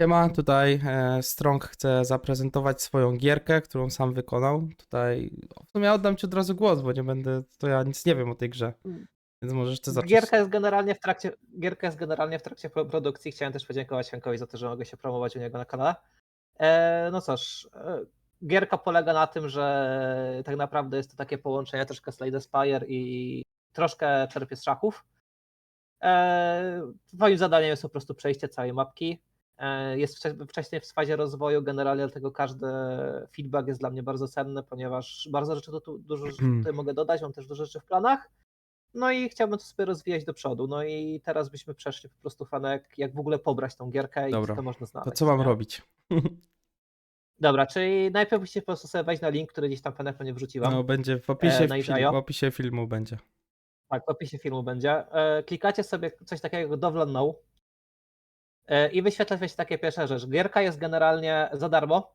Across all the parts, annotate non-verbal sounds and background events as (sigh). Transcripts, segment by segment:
Siema, tutaj e, Strong chce zaprezentować swoją gierkę, którą sam wykonał. Tutaj w sumie oddam ci od razu głos, bo nie będę, to ja nic nie wiem o tej grze. Więc możesz ty zacząć. Gierka jest generalnie w trakcie, gierka jest generalnie w trakcie pro- produkcji. Chciałem też podziękować Henkowi za to, że mogę się promować u niego na kanale. E, no cóż, e, gierka polega na tym, że tak naprawdę jest to takie połączenie troszkę Slade Spire i troszkę czerpie z szachów. E, Twoim zadaniem jest po prostu przejście całej mapki. E, Jest wcze- wcześniej w fazie rozwoju, generalnie dlatego każdy feedback jest dla mnie bardzo cenny, ponieważ bardzo rzeczy tu, dużo rzeczy tutaj mogę dodać, mam też dużo rzeczy w planach. No i chciałbym to sobie rozwijać do przodu. No i teraz byśmy przeszli po prostu fanek, jak w ogóle pobrać tą gierkę Dobra. i to można znaleźć. To co mam nie? robić? (laughs) Dobra, czyli najpierw musicie po prostu sobie wejść na link, który gdzieś tam fanek nie wrzuciłam. No będzie w opisie, E, w, film, w opisie filmu będzie. Tak, w opisie filmu będzie. E, klikacie sobie coś takiego jak Dovlan Now i wyświetla się takie pierwsza rzecz. Gierka jest generalnie za darmo.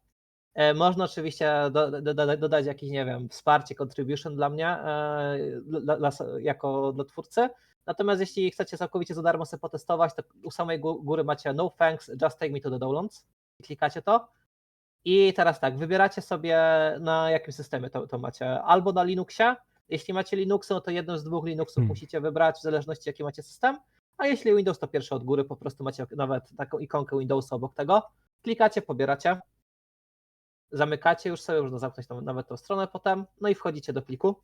E, można oczywiście do, do, do, dodać jakieś, nie wiem, wsparcie, contribution dla mnie e, dla, dla, jako dla twórcy. Natomiast jeśli chcecie całkowicie za darmo sobie potestować, to u samej gó- góry macie no thanks, just take me to the Downlands. I klikacie to. I teraz tak, wybieracie sobie na jakim systemie to, to macie. Albo na Linuxie. Jeśli macie Linuxy, no to jedną z dwóch Linuxów Hmm. musicie wybrać w zależności jaki macie system. A jeśli Windows, to pierwszy od góry, po prostu macie nawet taką ikonkę Windowsa obok tego. Klikacie, pobieracie. Zamykacie już sobie, można zamknąć tam nawet tą stronę potem. No i wchodzicie do pliku,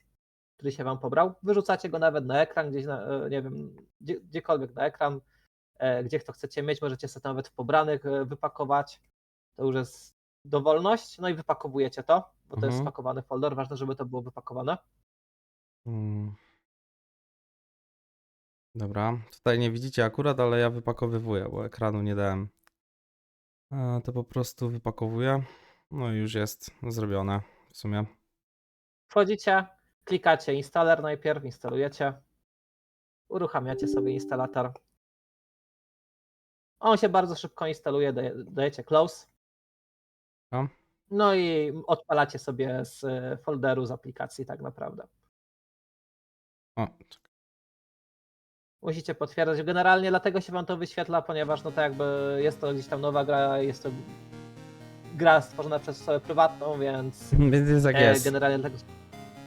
który się wam pobrał. Wyrzucacie go nawet na ekran, gdzieś na, e, nie wiem, gdzie, gdziekolwiek na ekran, e, gdzie to chcecie mieć. Możecie sobie to nawet w pobranych e, wypakować. To już jest dowolność. No i wypakowujecie to, bo to jest Mhm. spakowany folder. Ważne, żeby to było wypakowane. Mm. Dobra, tutaj nie widzicie akurat, ale ja wypakowywuję, bo ekranu nie dałem. A, to po prostu wypakowuję. No i już jest zrobione w sumie. Wchodzicie, klikacie installer najpierw, instalujecie. Uruchamiacie sobie instalator. On się bardzo szybko instaluje, daje- dajecie close. No. No i odpalacie sobie z e, folderu z aplikacji tak naprawdę. O. Musicie potwierdzać. Generalnie dlatego się wam to wyświetla, ponieważ no to jakby jest to gdzieś tam nowa gra, jest to gra stworzona przez osobę prywatną, więc Więc jest jak E, jest. Generalnie dlatego,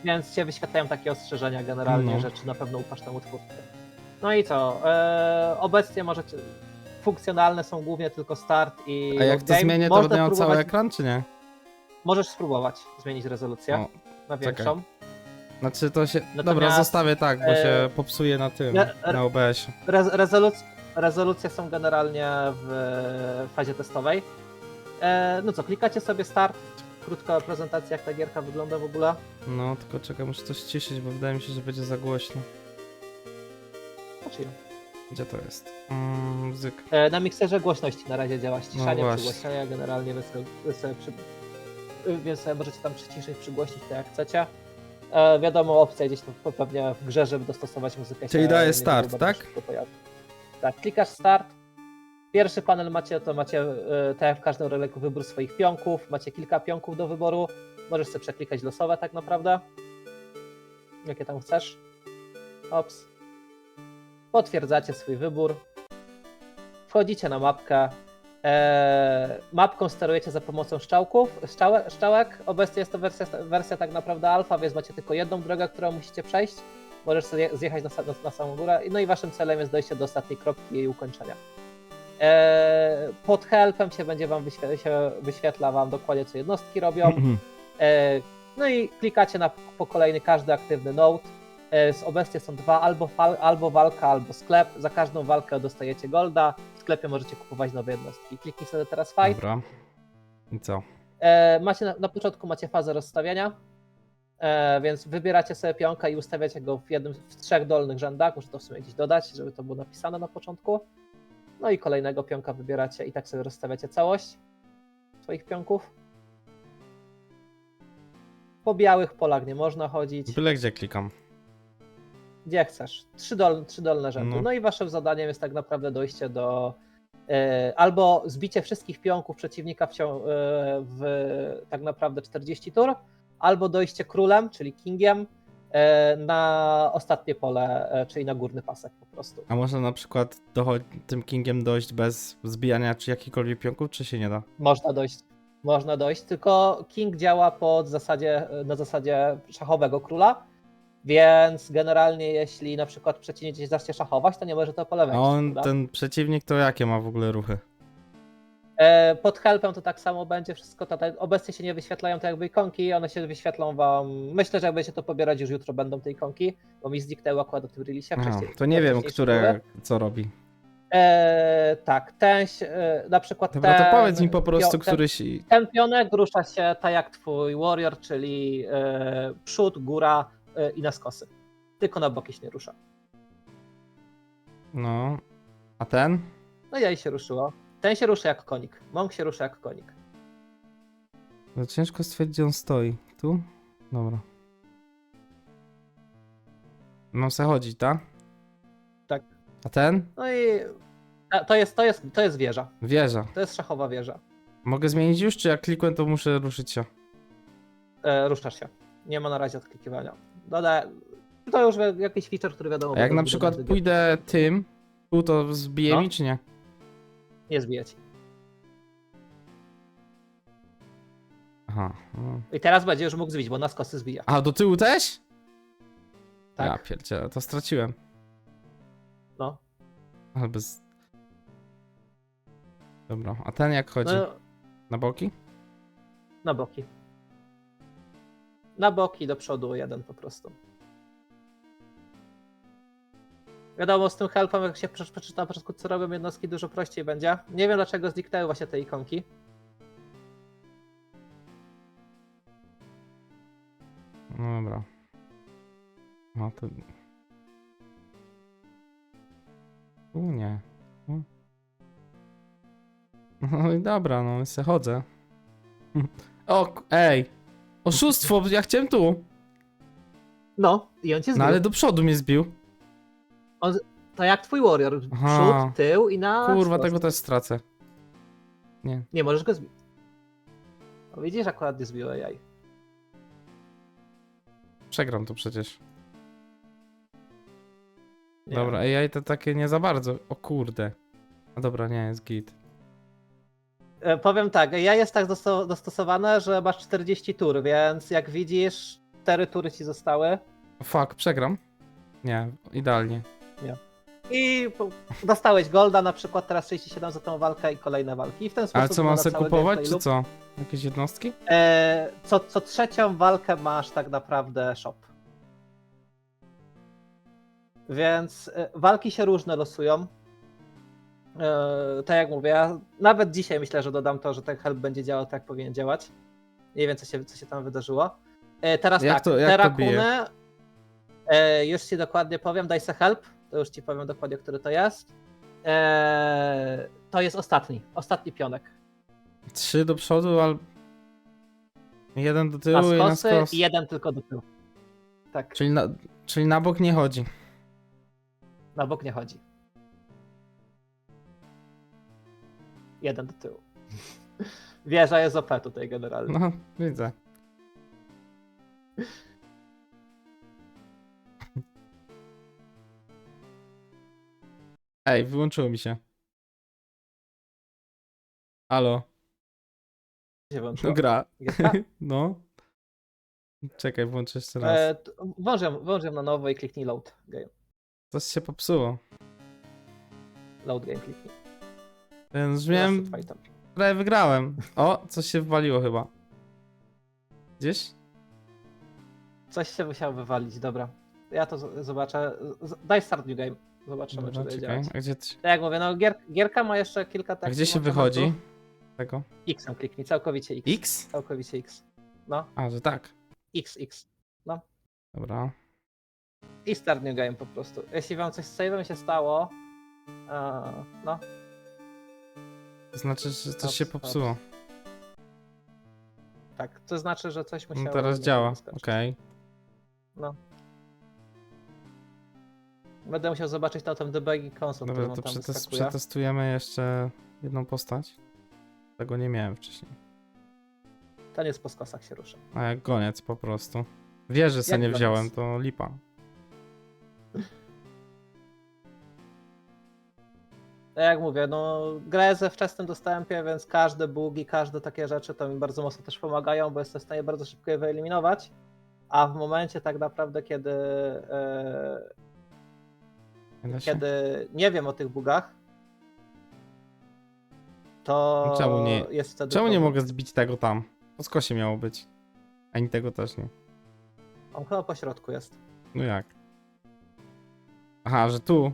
więc się wyświetlają takie ostrzeżenia generalnie, No. że czy na pewno ufasz temu twórcy. No i co? E, obecnie możecie. Funkcjonalne są głównie tylko start i. A jak to game. zmienię, to Można będę miał cały ekran, czy nie? Możesz spróbować zmienić rezolucję O, na czekaj. Znaczy to się. Dobra, Natomiast, zostawię tak, bo e, się popsuje na tym, re- na OBS. Rez, rezoluc, rezolucje są generalnie w fazie testowej. E, no co, klikacie sobie start. Krótka prezentacja, jak ta gierka wygląda w ogóle. No, tylko czekaj, muszę coś ciszyć, bo wydaje mi się, że będzie za głośno. Znaczy, Gdzie to jest? Mm, muzyk. E, Na mikserze głośności na razie działa ściszanie, No właśnie. przygłośnienia, generalnie wy sobie, wy sobie przy... więc sobie możecie tam przyciszyć, przygłośnić to jak chcecie. E, wiadomo, opcja gdzieś tam pewnie w grze, żeby dostosować muzykę. Czyli się daje nie start, tak? szybko pojawi. Tak, klikasz start. Pierwszy panel macie, to macie, e, tak jak w każdym roleku, wybór swoich pionków. Macie kilka pionków do wyboru. Możesz sobie przeklikać losowe tak naprawdę. Jakie tam chcesz. Ops. Potwierdzacie swój wybór. Wchodzicie na mapkę. Eee, mapką sterujecie za pomocą szczałków, szczałe, szczałek. Obecnie jest to wersja, wersja tak naprawdę alfa, więc macie tylko jedną drogę, którą musicie przejść. Możesz sobie zjechać na, na, na samą górę. No i waszym celem jest dojście do ostatniej kropki i jej ukończenia. Eee, pod helpem się będzie wam wyświetla, się wyświetla wam dokładnie co jednostki robią. E, No i klikacie na po kolejny każdy aktywny node. E, Obecnie są dwa, albo, albo walka, albo sklep. Za każdą walkę dostajecie golda. Sklepie możecie kupować nowe jednostki. Kliknij sobie teraz fight. Dobra. I co? E, macie na, na początku macie fazę rozstawiania, e, więc wybieracie sobie pionka i ustawiacie go w jednym, w trzech dolnych rzędach. Muszę to w sumie gdzieś dodać, żeby to było napisane na początku. No i kolejnego pionka wybieracie i tak sobie rozstawiacie całość swoich pionków. Po białych polach nie można chodzić. Byle gdzie klikam. Gdzie chcesz. Trzy, dol, trzy dolne rzędy. No. No. i waszym zadaniem jest tak naprawdę dojście do. E, albo zbicie wszystkich pionków przeciwnika w, cią- e, w tak naprawdę 40 tur, albo dojście królem, czyli kingiem, e, na ostatnie pole, czyli na górny pasek po prostu. A można na przykład docho- tym kingiem dojść bez zbijania czy jakichkolwiek pionków, czy się nie da? Można dojść, można dojść, tylko King działa pod zasadzie, na zasadzie szachowego króla, więc generalnie jeśli na przykład przeciwnik gdzieś zacznie szachować, to nie może to pole A wejść. on, prawda? ten przeciwnik, to jakie ma w ogóle ruchy? E, Pod helpem to tak samo będzie wszystko. Tutaj obecnie się nie wyświetlają te jakby ikonki, one się wyświetlą wam. Myślę, że jak będziecie to pobierać, już jutro będą te ikonki, bo mi zniknęły akurat do tym releasie Aha, wcześniej. to nie wiem, wcześniejsze które, były. co robi. E, tak, ten się- e, na przykład Dobra, ten, to powiedz mi po prostu, ten, któryś... ten pionek rusza się tak jak twój warrior, czyli e, przód, góra i na skosy. Tylko na boki się nie rusza. No. A ten? No i jej się ruszyło. Ten się rusza jak konik. Monk się rusza jak konik. No ciężko stwierdzić, gdzie on stoi. Tu? Dobra. Mam se chodzić, tak? Tak. A ten? No i a, to jest, to jest, to jest wieża. Wieża. To jest szachowa wieża. Mogę zmienić już, czy jak klikłem, to muszę ruszyć się? E, ruszasz się. Nie ma na razie odklikiwania. Dodaj. To już wi- jakiś feature, który wiadomo. A jak będzie na przykład będzie- pójdę tym, tu to zbije No. mi, czy nie? Nie zbije ci. Aha. no. I teraz będzie już mógł zbić, bo na skosy zbija. A, do tyłu też? Tak. Ja pierdzielę, to straciłem. No. Ale bez... Dobra, a ten jak chodzi? no. Na boki? Na boki. Na boki, do przodu jeden po prostu. Wiadomo, z tym helpem, jak się prze- przeczyta na początku, co robią jednostki, dużo prościej będzie. Nie wiem, dlaczego zniknęły właśnie te ikonki. No dobra. No to... U nie. (laughs) No i dobra, no se chodzę. (laughs) O, ej! Oszustwo, ja chciałem tu. No, i on cię No zbił. ale do przodu mnie zbił. To jak twój warrior. Aha. Przód, tył i na Kurwa, tego też stracę. Nie. Nie możesz go zbić. No widzisz, akurat nie zbiło jaj. Przegram to przecież. Nie. Dobra, AI to takie nie za bardzo. O kurde. A dobra, nie, jest git. E, Powiem tak, ja jest tak dosto- dostosowane, że masz 40 tur, więc jak widzisz, 4 tury ci zostały. Fuck, przegram? Nie, idealnie. I po- dostałeś golda na przykład teraz 37 za tą walkę i kolejne walki. I w ten sposób Ale co, mam sobie kupować, czy co? Jakieś jednostki? E, co, co trzecią walkę masz tak naprawdę shop. Więc e, walki się różne losują. E, tak jak mówię, ja nawet dzisiaj myślę, że dodam to, że ten help będzie działał tak, jak powinien działać. Nie wiem, co się, co się tam wydarzyło. E, teraz Jak tak, to- jak te rakuny, e, już ci dokładnie powiem, daj se help, to już ci powiem dokładnie, który to jest. To jest ostatni, ostatni pionek. Trzy do przodu, ale... Jeden do Na tyłu i na skosy skos. i jeden tylko do tyłu. Tak. Czyli na, czyli na bok nie chodzi. Na bok nie chodzi. Jeden do tyłu. (laughs) Wieża jest OP tutaj generalnie. No, widzę. Ej, wyłączyło mi się. Halo, się włączyło. no gra. (laughs) No. Czekaj, włączę jeszcze raz. E, t- ją- ją na nowo i kliknij load game. Coś się popsuło. Load game kliknij. Więc wiem, tam. prawie wygrałem. O, coś się wywaliło chyba. Gdzieś? Coś się musiało wywalić, dobra. Ja to z- zobaczę. Z- Daj start new game. Zobaczymy, Dobra, czy będzie czekaj. działać. A gdzie, ty- Tak jak mówię, no gier, gierka ma jeszcze kilka a takich gdzie się momentów. wychodzi? Tego? X kliknij, całkowicie X. X? Całkowicie X. No, A, że tak. X, X. Dobra. I start new game po prostu. Jeśli wam coś z save'em się stało, e, no, To znaczy, że coś Stop, się stop. popsuło. tak, to znaczy, że coś musiało... No teraz nie działa. wyskoczyć. Okej. No. Będę musiał zobaczyć na tym debugging console, Dobra, którą to tam przetes- wyskakuje. przetestujemy jeszcze jedną postać. Tego nie miałem wcześniej. Ten jest po skosach się rusza. A jak goniec po prostu. Wieży se Jak nie wziąłem, to lipa. (laughs) Tak jak mówię, no grę ze wczesnym dostępie, więc każde bugi, każde takie rzeczy to mi bardzo mocno też pomagają, bo jestem w stanie bardzo szybko je wyeliminować. A w momencie tak naprawdę, kiedy, się? kiedy nie wiem o tych bugach, to Czemu nie- jest wtedy. Czemu nie mogę zbić tego tam? Po skosie miało być. Ani tego też nie. On chyba po środku jest. No jak? Aha, że tu.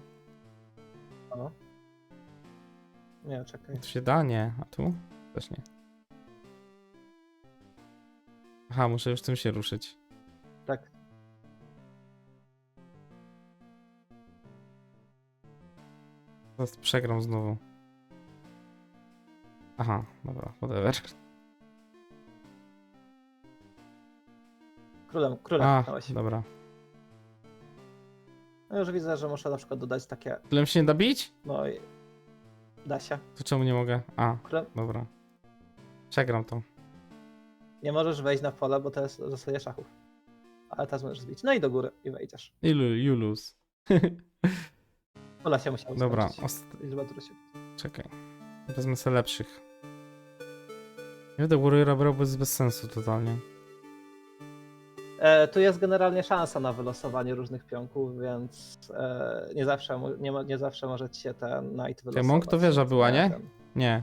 Nie, czekaj. Tu się da? Nie. A tu? Też nie. Aha, muszę już tym się ruszyć. Tak. Zaraz przegram znowu. Aha, dobra, whatever. Królem, królem A, dobra. No już widzę, że muszę na przykład dodać takie. Królem się nie da bić? No i. Da się. To czemu nie mogę? A, Królem... dobra. Przegram to. Nie możesz wejść na pole, bo to jest zasada szachów. Ale teraz możesz zbić. No i do góry i wejdziesz. Ilu, you lose. (laughs) Pola się musiał Dobra, skończyć. ost- Liczba się. czekaj. Wezmę sobie lepszych. Nie będę Warriora brał, bo jest bez sensu totalnie. E, tu jest generalnie szansa na wylosowanie różnych pionków, więc e, nie, zawsze, nie, nie zawsze może ci się ten knight wylosować. Monk to wieża była, nie? ten- Nie.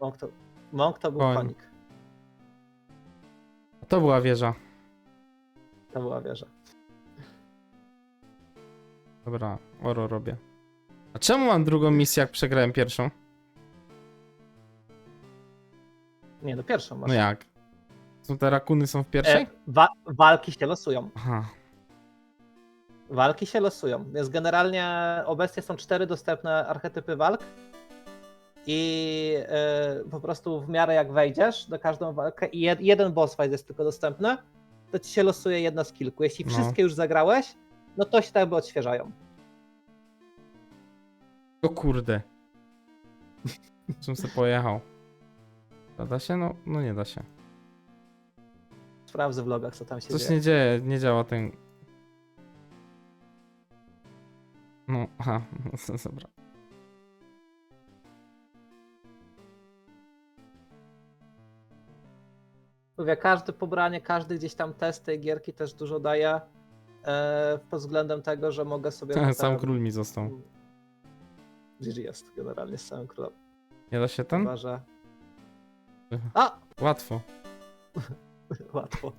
Monk to, Monk to był Koń. konik. To była wieża. To była wieża. Dobra, oro robię. A czemu mam drugą misję, jak przegrałem pierwszą? Nie, no pierwszą masz. No jak? Są te rakuny są w pierwszej? E, wa walki się losują. Aha. Walki się losują. Więc generalnie obecnie są cztery dostępne archetypy walk. I e, po prostu w miarę jak wejdziesz na każdą walkę i jed, jeden boss fight jest tylko dostępny, to ci się losuje jedna z kilku. Jeśli No. wszystkie już zagrałeś, no to się tak jakby odświeżają. O kurde. (laughs) Czym se pojechał? Da się? No, no nie da się. Sprawdzę w logach, co tam się Coś dzieje. nie dzieje, nie działa ten... No, aha, (laughs) dobra. Mówię, każde pobranie, każdy gdzieś tam test tej gierki też dużo daje e, pod względem tego, że mogę sobie... (laughs) Sam potem- król mi został. GG jest generalnie z samym królem. Nie da się ten? Chyba, że... A! Łatwo. (laughs) (laughs) Łatwo.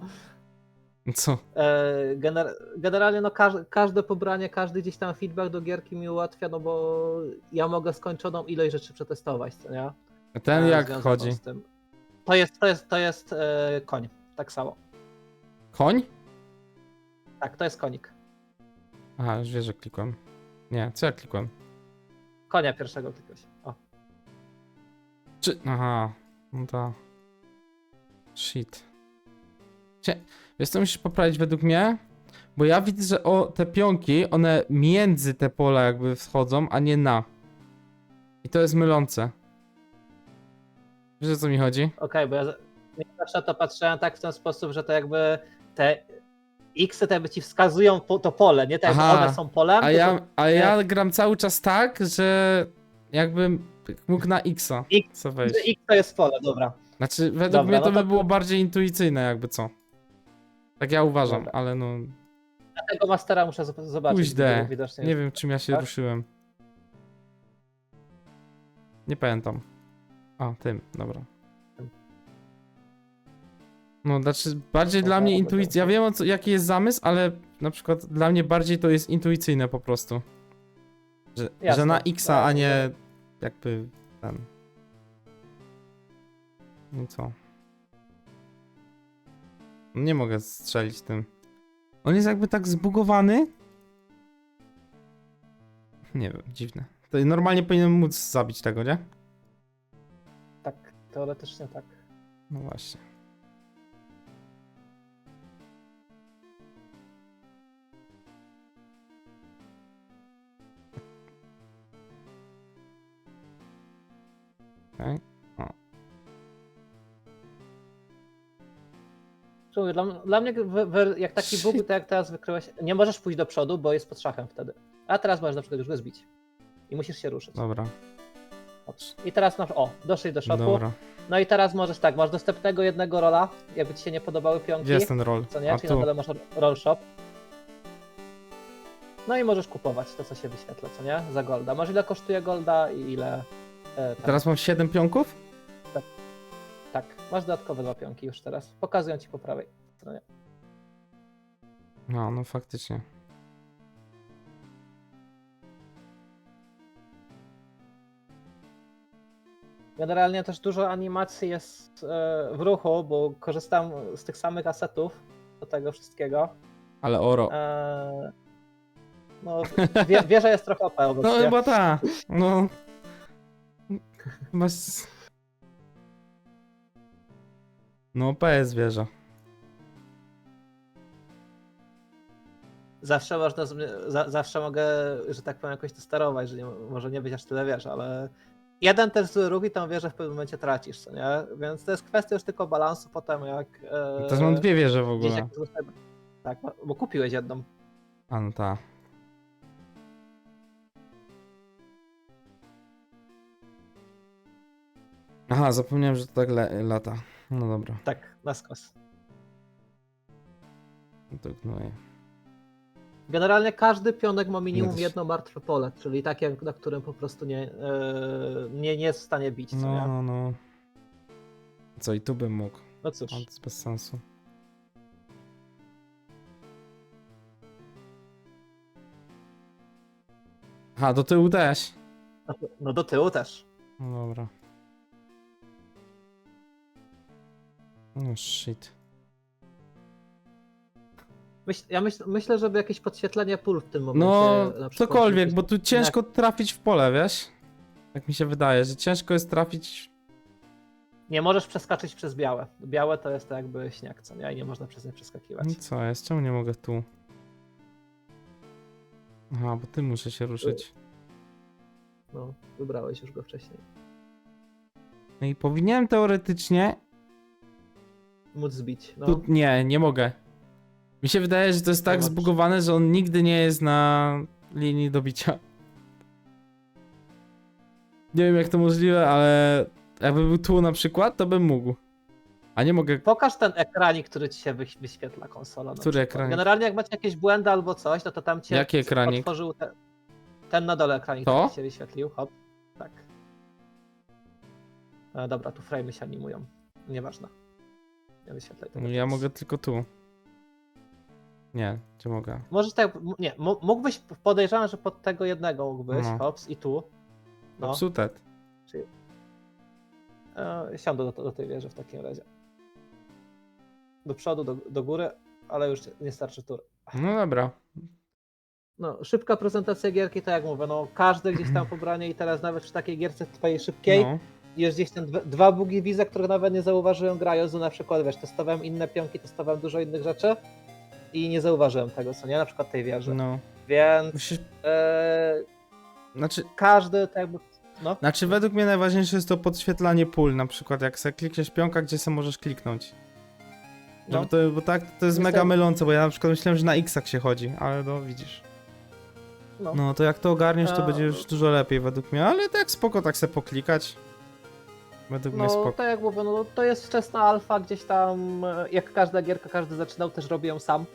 Co? E, Gener generalnie no każ każde pobranie, każdy gdzieś tam feedback do gierki mi ułatwia, no bo ja mogę skończoną ilość rzeczy przetestować, co nie? Ten E, jak chodzi? To jest, to jest, to jest e, koń, tak samo. Koń? Tak, to jest konik. Aha, już wiesz, że klikłem. Nie, co ja klikłem? Konia pierwszego klikłeś. O. Czy... Aha, no to... Shit. Cie... Wiesz co musisz poprawić według mnie? Bo ja widzę, że o, te pionki, one między te pola jakby wschodzą, a nie na. I to jest mylące. Wiesz o co mi chodzi? Okej, bo ja, za- ja zawsze to patrzyłem tak w ten sposób, że to jakby te X te jakby ci wskazują po, to pole, nie tak jakby Aha, one są polem. A to ja, są- a ja gram cały czas tak, że jakbym mógł na X-a X- wejść. X to jest pole, dobra. Znaczy, według Dobra, mnie to no by to- było bardziej intuicyjne jakby co. Tak ja uważam, Dobra. ale no Ja tego mastera muszę zob- zobaczyć. Kuźde, bo widocznie nie wiem czym ja się tak? ruszyłem. Nie pamiętam. A, tym, dobra. No, znaczy bardziej No dla mnie dobra, intuicja. Ja wiem o co, jaki jest zamysł, ale na przykład dla mnie bardziej to jest intuicyjne po prostu. Że, że Jasne. na X, a Tak, nie jakby ten. No co? Nie mogę strzelić tym. On jest jakby tak zbugowany. Nie wiem, dziwne. To normalnie powinien móc zabić tego, nie? Tak, teoretycznie tak. No właśnie. Okej. O. Mówię, Dla, dla mnie, jak taki bóg, tak jak teraz wykryłeś, nie możesz pójść do przodu, bo jest pod szachem wtedy. A teraz możesz na przykład już go zbić. I musisz się ruszyć. Dobra. I teraz masz, o, doszli do szopu. dobra. No i teraz możesz tak, masz dostępnego jednego rola, jakby ci się nie podobały pionki. Gdzie jest ten roll? Co nie? A Czyli na tu. dole masz roll shop. No i możesz kupować to, co się wyświetla, co nie? Za golda. Masz ile kosztuje golda i ile... E, tak, Teraz mam 7 pionków? Tak, masz dodatkowe dwa pionki już teraz. Pokazują ci po prawej stronie. No, no faktycznie. Generalnie też dużo animacji jest e, w ruchu, bo korzystam z tych samych asetów do tego wszystkiego. Ale oro. E, no, wie, wieża jest trochę OP No obecnie. chyba ta. No. Masz... No PS wieża. Zawsze można, zmi- za, zawsze mogę, że tak powiem, jakoś to sterować, że nie, może nie być aż tyle wież, ale jeden też zły ruch i tą wieżę w pewnym momencie tracisz, co nie? Więc to jest kwestia już tylko balansu potem, jak... E, Też mam dwie wieże w gdzieś ogóle. jak zostaje- Tak, bo kupiłeś jedną. A no ta. Aha, zapomniałem, że to tak le- lata. No dobra, Tak, na skos. to gnuję. Generalnie każdy pionek ma minimum to jedno martwe pole, czyli takie, na którym po prostu nie, e, nie, nie jest w stanie bić, co No, nie? no, no. Co i tu bym mógł. No cóż. Ale to jest bez sensu. Aha, do tyłu też. No do tyłu też. No dobra. No shit. Myśl, ja myśl, myślę, żeby jakieś podświetlenie pól w tym momencie. No, na przykład cokolwiek, jakieś- bo tu ciężko trafić w pole, wiesz? Tak mi się wydaje, że ciężko jest trafić. Nie możesz przeskoczyć przez białe. Białe to jest to jakby śnieg, co nie? I nie można przez nie przeskakiwać. No co jest? Czemu nie mogę tu? Aha, bo ty muszę się ruszyć. No, wybrałeś już go wcześniej. No i powinienem teoretycznie. Móc zbić. No, Tu, nie, nie mogę. Mi się wydaje, że to jest tak Zobacz. zbugowane, że on nigdy nie jest na linii dobicia. Nie wiem jak to możliwe, ale jakby był tu na przykład, to bym mógł. A nie mogę. Pokaż ten ekranik, który ci się wyś- wyświetla konsola. na Który przykład. ekranik? Generalnie jak macie jakieś błędy albo coś, no to tam cię Jaki ekranik? otworzył te, ten na dole ekranik, To? który się wyświetlił. Hop. Tak. E, dobra, tu frame'y się animują. Nieważne. Nie wyświetlaj tego. No, ja teraz. mogę tylko tu. Nie, gdzie mogę? Możesz tak, m- nie, m- mógłbyś, podejrzewam, że pod tego jednego mógłbyś, No. hops, i tu. No, Popsutet. e, siądę do, do tej wieży w takim razie. Do przodu, do, do góry, ale już nie starczy tur. No dobra. No, szybka prezentacja gierki, tak jak mówię, no każde gdzieś tam pobranie i teraz nawet przy takiej gierce twojej szybkiej No. Jest gdzieś tam dwa, bugi wiza, których nawet nie zauważyłem grając, no na przykład, wiesz, testowałem inne pionki, testowałem dużo innych rzeczy i nie zauważyłem tego, co nie, na przykład tej wieży. no. Więc Musisz... e, Znaczy, każdy tak jakby, no, znaczy, według mnie najważniejsze jest to podświetlanie pól. Na przykład, jak sobie klikniesz pionka, gdzie sobie możesz kliknąć. no. To, bo tak to jest Niestety- mega mylące, bo ja na przykład myślałem, że na X-ach się chodzi, ale no widzisz. No. No to jak to ogarniesz, to A- będzie już dużo lepiej według mnie, ale tak spoko, tak se poklikać. Według mnie No, spoko. tak jak mówię, no, to jest wczesna alfa, gdzieś tam, e, jak każda gierka, każdy zaczynał, też robi ją sam.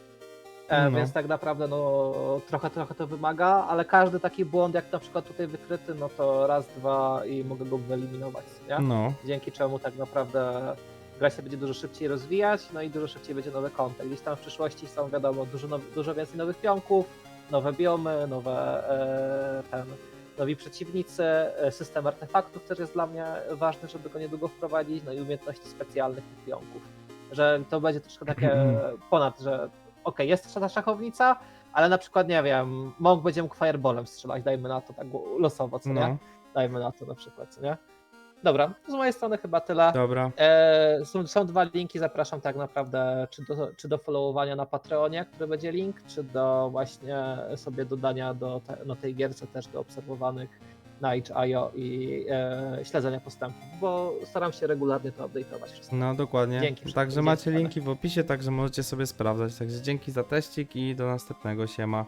E, No. Więc tak naprawdę no, trochę, trochę to wymaga, ale każdy taki błąd, jak na przykład tutaj wykryty, no to raz, dwa i mogę go wyeliminować, nie? No, Dzięki czemu tak naprawdę gra się będzie dużo szybciej rozwijać, no i dużo szybciej będzie nowy content. Gdzieś tam w przyszłości są, wiadomo, dużo, now, dużo więcej nowych pionków, nowe biomy, nowe e, ten, nowi przeciwnicy, e, system artefaktów też jest dla mnie ważny, żeby go niedługo wprowadzić, no i umiejętności specjalnych tych pionków. Że to będzie troszkę takie (clears throat) ponad, że okej, jest ta szachownica, ale na przykład, nie wiem, Monk będzie mógł fireballem strzelać, dajmy na to tak losowo, co nie? no. Dajmy na to na przykład, co nie? Dobra, z mojej strony chyba tyle. Dobra. E, są, są dwa linki, zapraszam tak naprawdę, czy do, czy do followowania na Patreonie, który będzie link, czy do właśnie sobie dodania do te, no tej gierce też do obserwowanych na itch.io i e, śledzenia postępów, bo staram się regularnie to update'ować wszystko. No dokładnie. Dzięki, Także dzięki, macie linki w opisie, także możecie sobie sprawdzać. Także dzięki za teścik i do następnego siema.